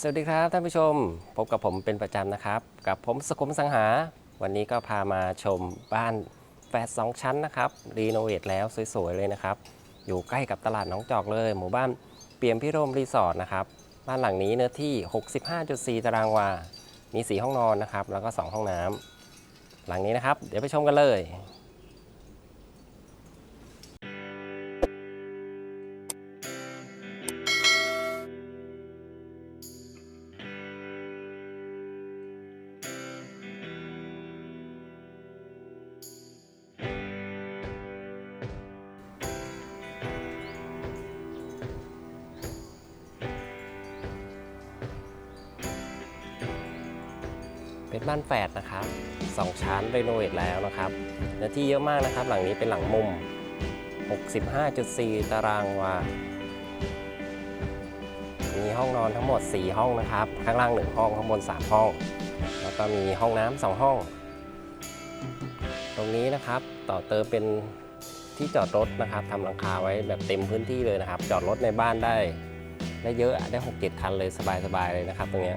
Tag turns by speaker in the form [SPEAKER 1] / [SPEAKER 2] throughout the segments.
[SPEAKER 1] สวัสดีครับท่านผู้ชม พบกับผมเป็นประจำนะครับ กับผมสกุมสังหา วันนี้ก็พามาชมบ้านแฝดสองชั้นนะครับ รีโนเวทแล้วสวยๆเลยนะครับ อยู่ใกล้กับตลาดน้องจอกเลย หมู่บ้านเปี่ยมพิรมรีสอร์ทนะครับ บ้านหลังนี้เนื้อที่ 65.4 ตารางวา มี 4 ห้องนอนนะครับ แล้วก็ 2 ห้องน้ำหลังนี้นะครับ เดี๋ยวไปชมกันเลย เป็นบ้านแฝดนะครับสองชั้นรีโนเวทแล้วนะครับเนื้อที่เยอะมากนะครับ หลังนี้เป็นหลังมุม 65.4 ตารางวา มีห้องนอนทั้งหมด 4 ห้องนะครับ ข้างล่าง 1 ห้อง ข้างบน 3 ห้อง แล้วก็มีห้องน้ำ2ห้อง ตรงนี้นะครับต่อเติมเป็นที่จอดรถนะครับทำหลังคาไว้แบบเต็มพื้นที่เลยนะครับ จอดรถในบ้านได้ได้เยอะได้ 6-7 คันเลยสบายๆเลยนะครับตรงเนี้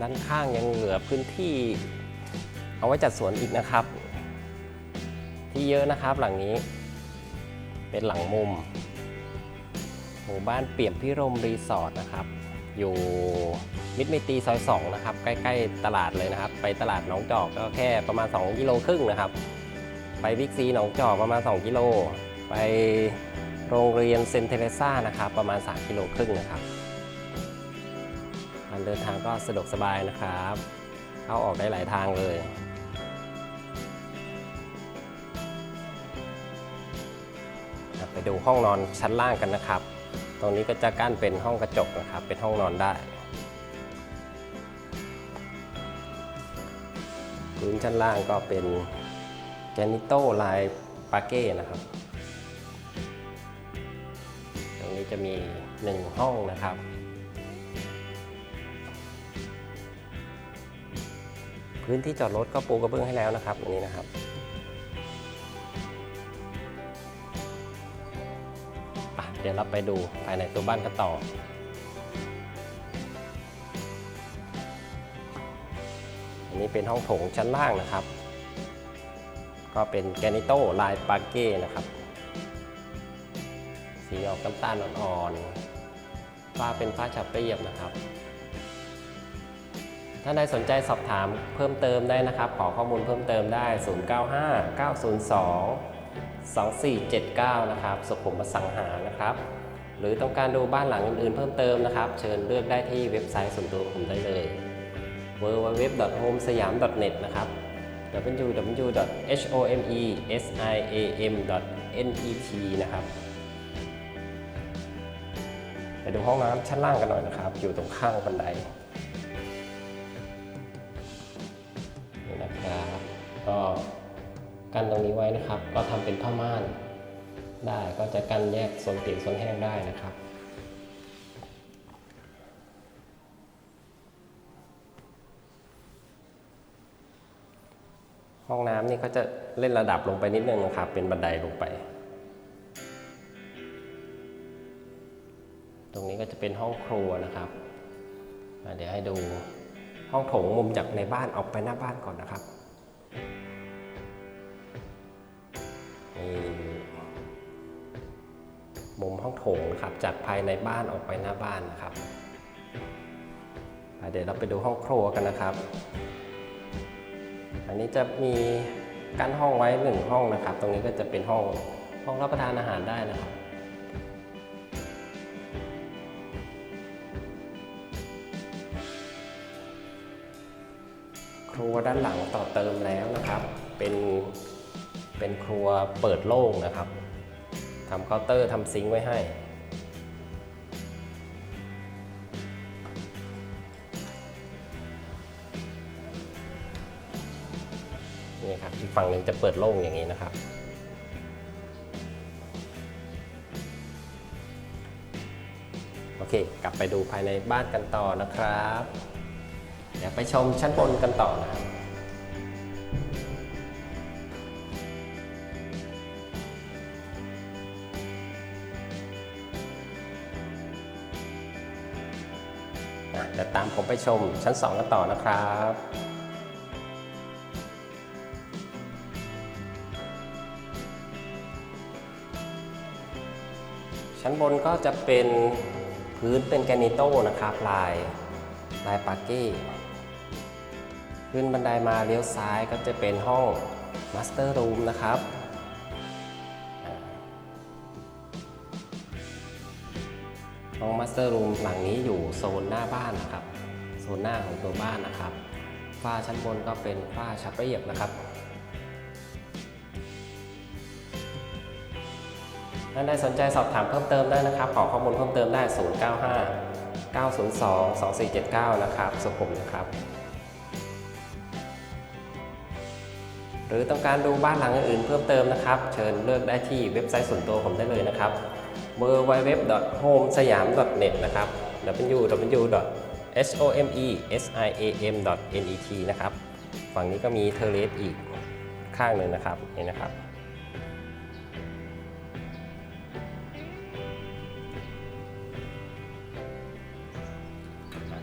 [SPEAKER 1] ด้านข้างยังเหลือพื้นที่ เอาไว้จัดสวนอีกนะครับ ที่เยอะนะครับหลังนี้ เป็นหลังมุม หมู่บ้านเปี่ยมพิรมรีสอร์ทนะครับ อยู่มิตรไมตรีซอย2นะครับ ใกล้ ๆ ตลาดเลยนะครับ ไปตลาดหนองจอกก็แค่ประมาณ 2 กิโลครึ่งนะครับ ไปบิ๊กซีหนองจอกประมาณ 2 กิโล ไปโรงเรียนเซนเทเรซ่านะครับ ประมาณ 3 กิโลครึ่งนะครับ เดินทางก็สะดวกสบายนะครับ เข้าออกได้หลายทางเลย ไปดูห้องนอนชั้นล่างกันนะครับ ตรงนี้ก็จะกั้นเป็นห้องกระจกนะครับ เป็นห้องนอนได้ พื้นชั้นล่างก็เป็นแกนิโต้ลายปาเก้นะครับตรงนี้จะมี 1 ห้องนะครับ พื้นที่จอดรถก็ปูกระเบื้องให้แล้วนะครับตรงนี้นะครับ เดี๋ยวเราไปดูภายในตัวบ้านกันต่ออันนี้เป็นห้องโถงชั้นล่างนะครับ ก็เป็นแกนิโต้ลายปาเก้นะครับ สีออกน้ำตาลอ่อนๆฝ้าเป็นฝ้าฉับเรียบนะครับ ถ้าใดสนใจสอบถามเพิ่มเติมได้นะครับ ขอข้อมูลเพิ่มเติมได้ 095 902 2479 นะครับ สุขุมอสังหานะครับ หรือต้องการดูบ้านหลังอื่นๆ เพิ่มเติมนะครับ เชิญเลือกได้ที่เว็บไซต์ส่วนตัวผมได้เลย www.homesayam.net นะครับ www.homesayam.net นะครับไปดูห้องน้ำชั้นล่างกันหน่อยนะครับ อยู่ตรงข้างบันได ตรงนี้ไว้นะครับ ก็ทำเป็นผ้าม่านได้ก็จะกันแยกโซนเปียกโซนแห้งได้นะครับห้องน้ำนี่เขาจะเล่นระดับลงไปนิดนึงนะครับ เป็นบันไดลงไป ตรงนี้ก็จะเป็นห้องครัวนะครับ เดี๋ยวให้ดูห้องโถงมุมจากในบ้านออกไปหน้าบ้านก่อนนะครับ มุมห้องโถงนะครับจากภายในบ้านออกไปหน้าบ้านนะครับเดี๋ยวเราไปดูห้องครัวกันนะครับ อันนี้จะมีกั้นห้องไว้หนึ่งห้องนะครับ ตรงนี้ก็จะเป็นห้องห้องรับประทานอาหารได้นะครับครัวด้านหลังต่อเติมแล้วนะครับ เป็น เป็นครัวเปิดโล่งนะครับทำเคาน์เตอร์ทำซิงค์ไว้ให้ นี่ครับ อีกฝั่งหนึ่งจะเปิดโล่งอย่างนี้นะครับโอเค กลับไปดูภายในบ้านกันต่อนะครับ เดี๋ยวไปชมชั้นบนกันต่อนะครับ เดี๋ยวตามผมไปชมชั้น 2 กันต่อนะครับชั้นบนก็จะเป็นพื้นเป็นแกนิโต้นะครับลายลายปาเก้ขึ้นบันไดมาเลี้ยวซ้ายก็จะเป็นห้องมาสเตอร์รูมนะครับ ห้องมาสเตอร์รูมหลังนี้อยู่โซนหน้าบ้านนะครับ โซนหน้าของตัวบ้านนะครับฝ้าชั้นบนก็เป็นฝ้าชับเรียบนะครับท่านใดสนใจสอบถามเพิ่มเติมได้นะครับ ขอข้อมูลเพิ่มเติมได้ 095 902 2479 นะครับสุขุมนะครับ หรือต้องการดูบ้านหลังอื่นเพิ่มเติมนะครับ เชิญเลือกได้ที่เว็บไซต์ส่วนตัวผมได้เลยนะครับ www.homesiam.net นะครับ www.homesiam.net นะครับ ฝั่งนี้ก็มีเทเลสอีกข้างหนึ่งนะครับนี่นะครับ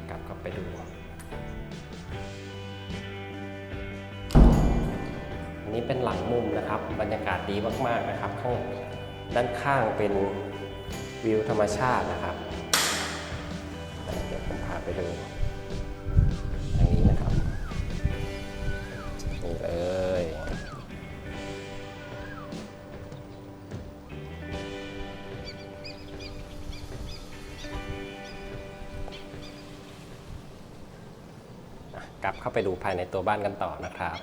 [SPEAKER 1] กลับเข้าไปดูอันนี้เป็นหลังมุมนะครับ บรรยากาศดีมาก ๆ นะครับ ข้างด้านข้างเป็น วิวธรรมชาตินะครับเดี๋ยวผมพาไปดูทางนี้นะครับนี่เลยอะกลับเข้าไปดูภายในตัวบ้านกันต่อนะครับ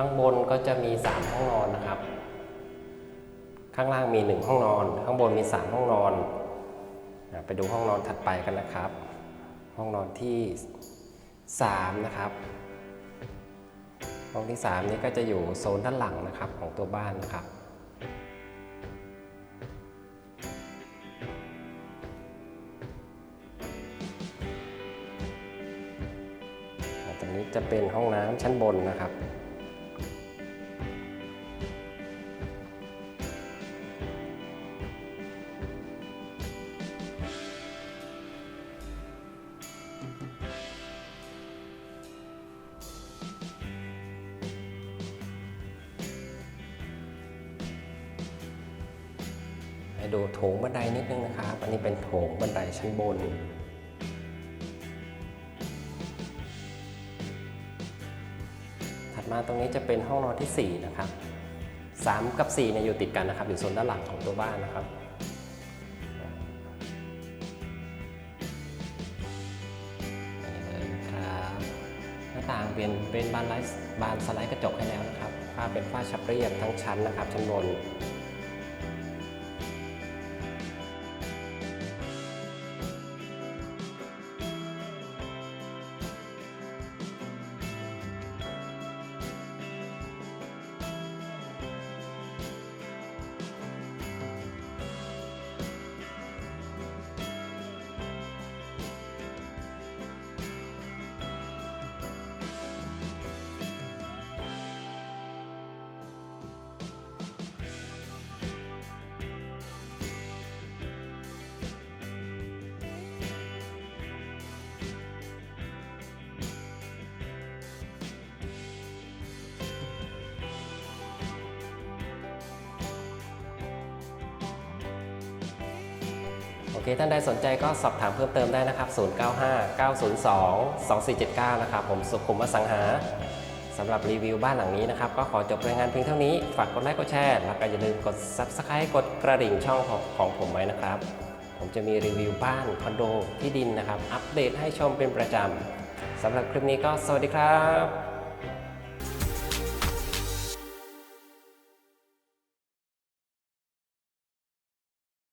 [SPEAKER 1] ข้างบนก็จะมี 3 ห้องนอนนะครับ ข้างล่างมี 1 ห้องนอน ข้างบนมี 3 ห้องนอน ไปดูห้องนอนถัดไปกันนะครับ ห้องนอนที่ 3 นะครับ ห้องที่ 3 นี้ก็จะอยู่โซนด้านหลังนะครับของตัวบ้านนะครับตรงนี้จะเป็นห้องน้ำชั้นบนนะครับ ให้ดูโถงบันไดนิดนึงนะครับ อันนี้เป็นโถงบันไดชั้นบน ถัดมาตรงนี้จะเป็นห้องนอนที่ 4 นะครับ 3 กับ 4เนี่ยอยู่ติดกันนะครับ อยู่โซนด้านหลังของตัวบ้านนะครับเลยนะครับหน้าต่างเป็นเป็นบานไลท์บานสไลด์กระจกให้แล้วนะครับฝ้าเป็นฝ้าชับเรียบทั้งชั้นนะครับชั้นบน โอเคท่านใดสนใจก็สอบถามเพิ่มเติมได้นะครับ 095 902 2479 นะครับ ผมสุขุมอสังหาสำหรับรีวิวบ้านหลังนี้นะครับ ก็ขอจบรายงานเพียงเท่านี้ ฝากกดไลค์กดแชร์ แล้วก็อย่าลืมกด Subscribe กดกระดิ่งช่องของของผมไว้นะครับ ผมจะมีรีวิวบ้านคอนโดที่ดินนะครับ อัปเดตให้ชมเป็นประจำสำหรับคลิปนี้ก็สวัสดีครับ